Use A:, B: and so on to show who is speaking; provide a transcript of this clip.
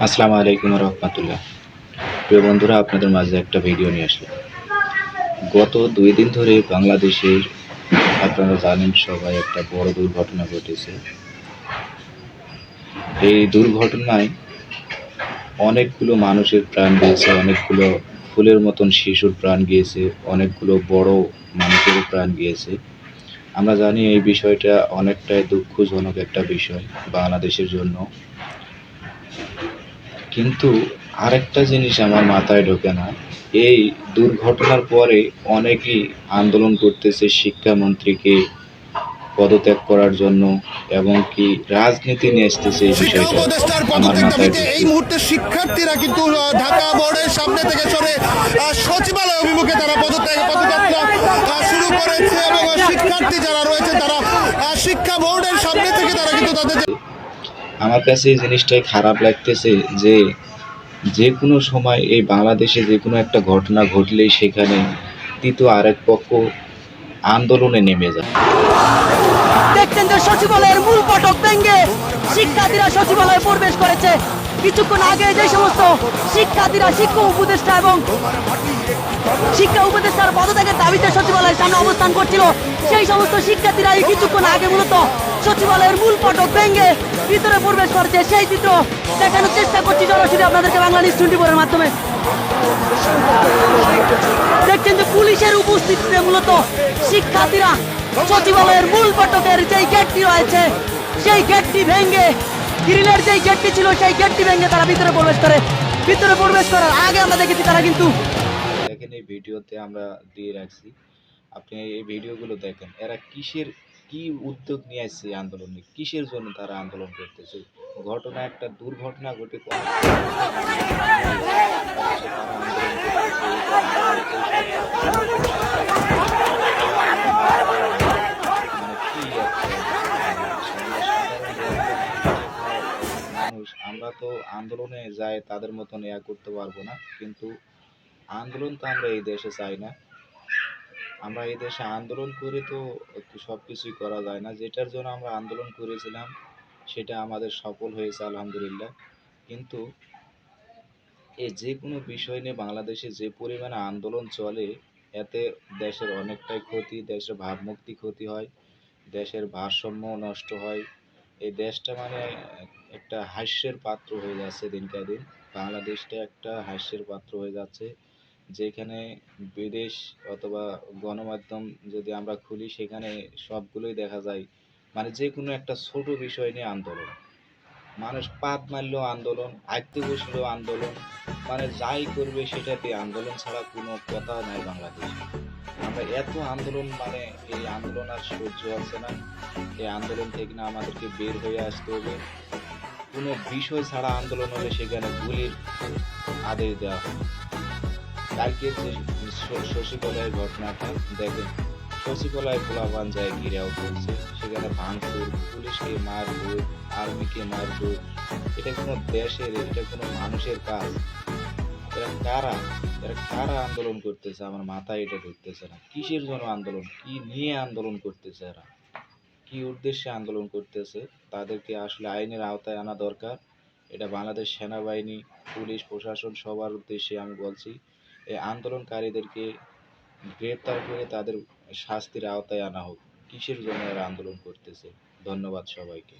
A: আসসালামু আলাইকুম রহমতুল্লাহ। প্রিয় বন্ধুরা, আপনাদের মাঝে একটা ভিডিও নিয়ে আসলাম। গত দুই দিন ধরে বাংলাদেশের আপনারা জানেন সবাই একটা বড় দুর্ঘটনা ঘটেছে। এই দুর্ঘটনায় অনেকগুলো মানুষের প্রাণ গিয়েছে, অনেকগুলো ফুলের মতন শিশুর প্রাণ গিয়েছে, অনেকগুলো বড় মানুষের প্রাণ গিয়েছে। আমরা জানি এই বিষয়টা অনেকটাই দুঃখজনক একটা বিষয় বাংলাদেশের জন্য। কিন্তু আরেকটা জিনিস আমার মাথায় ঢোকে না। এই দুর্ঘটনার পরে অনেকেই আন্দোলন করতেছে শিক্ষামন্ত্রীকে পদত্যাগ করার জন্য এবং কি রাজনীতি নিয়ে আসতেছে এই বিষয়টা। আমার মাথায়
B: এই মুহূর্তে শিক্ষার্থীরা কিন্তু ঢাকা বোর্ডের সামনে থেকে সরে সচিবালয় অভিমুখে তারা পদত্যাগ পদযাত্রা শুরু করেছে এবং শিক্ষার্থী যারা রয়েছে তারা শিক্ষা বোর্ডের সামনে থেকে তারা কিন্তু তাদের
A: আমার কাছে এই জিনিসটাই খারাপ লাগতেছে যে যে কোনো সময় এই বাংলাদেশে যে কোনো একটা ঘটনা ঘটলেই সেখানে তৃতীয় আরেক পক্ষ আন্দোলনে নেমে যায়।
C: দেখছেন যে সচিবালয়ের মূল ফটক ভেঙে শিক্ষার্থীরা সচিবালয়ে প্রবেশ করেছে। কিছুক্ষণ আগে যে সমস্ত শিক্ষার্থীরা, শিক্ষা উপদেষ্টা এবং শিক্ষা উপদেষ্টার পদত্যাগের দাবিতে সচিবালয়ের সামনে অবস্থান করছিল, সেই সমস্ত শিক্ষার্থীরা কিছুক্ষণ আগে মূলত সচিবালয়ের মূল ফটক ভেঙে ভিতরে প্রবেশ করছে। সেই চিত্র দেখানোর চেষ্টা করছি সরাসরি আপনাদেরকে বাংলা নিউজ টোয়েন্টি ফোরের মাধ্যমে। দেখছেন যে পুলিশের উপস্থিতিতে মূলত শিক্ষার্থীরা সচিবালয়ের মূল ফটকের যেই গেটটি রয়েছে, সেই গেটটি ভেঙে গ্রিলের যেই গেটটি ছিল, সেই গেটটি ভেঙে তারা ভিতরে প্রবেশ করে। ভিতরে প্রবেশ করার আগে আমরা দেখেছি তারা কিন্তু
A: দেখেন এই ভিডিওতে আমরা দিয়ে রাখছি। আপনি এই ভিডিওগুলো দেখেন, এরা কিসের কি উদ্যোগ নিয়ে আসছে আন্দোলনে? কিসের জন্য তারা আন্দোলন করতেছে? ঘটনা একটা দুর্ঘটনা ঘটে মানে মানুষ, আমরা তো আন্দোলনে যাই তাদের মতন ইয়া করতে পারব না, কিন্তু আন্দোলন তো আমরা এই দেশে চাই না। আমরা এই দেশে আন্দোলন করে তো সব কিছুই করা যায় না। যেটার জন্য আমরা আন্দোলন করেছিলাম, সেটা আমাদের সফল হয়েছে, আলহামদুলিল্লাহ। কিন্তু এই যে কোনো বিষয় নিয়ে বাংলাদেশে যে পরিমাণে আন্দোলন চলে, এতে দেশের অনেকটাই ক্ষতি, দেশের ভাবমূর্তি ক্ষতি হয়, দেশের ভারসাম্য নষ্ট হয়। এই দেশটা মানে একটা হাস্যের পাত্র হয়ে যাচ্ছে দিনকে দিন। বাংলাদেশটা একটা হাস্যের পাত্র হয়ে যাচ্ছে। যেখানে বিদেশ অথবা গণমাধ্যম যদি আমরা খুলি, সেখানে সবগুলোই দেখা যায় মানে যে কোনো একটা ছোট বিষয় নিয়ে আন্দোলন। মানুষ পাত মারলেও আন্দোলন আঁকতে বসলেও আন্দোলন মানে যাই করবে সেটাতে আন্দোলন ছাড়া কোনো কথা নাই বাংলাদেশে। আমরা এত আন্দোলন মানে এই আন্দোলন আর সহ্য হচ্ছে না। এই আন্দোলন থেকে না আমাদেরকে বের হয়ে আসতে হবে। কোনো বিষয় ছাড়া আন্দোলন হলে সেখানে গুলির আদেশ দেওয়া হয়। কালকে যে শ- শশীকলার ঘটনাটা। দেখেন, শশীকলায় পোলাপান যায় ঘিরাও করছে সেখানে ভাঙচুর, পুলিশকে মারধর, আর্মিকে মারধর। এটা কোনো দেশের, এটা কোনো মানুষের কাজ। এরা কারা? এরা কারা আন্দোলন করতেছে? আমার মাথায় এটা ঢুকতেছে না। কিসের জন্য আন্দোলন? কি নিয়ে আন্দোলন করতেছে এরা? কি উদ্দেশ্যে আন্দোলন করতেছে? তাদেরকে আসলে আইনের আওতায় আনা দরকার। এটা বাংলাদেশ সেনাবাহিনী, পুলিশ, প্রশাসন সবার উদ্দেশ্যে আমি বলছি। এই আন্দোলনকারীদেরকে গ্রেপ্তার করে তাদের শাস্তির আওতায় আনা হোক। কিসের জন্য এরা আন্দোলন করতেছে? ধন্যবাদ সবাইকে।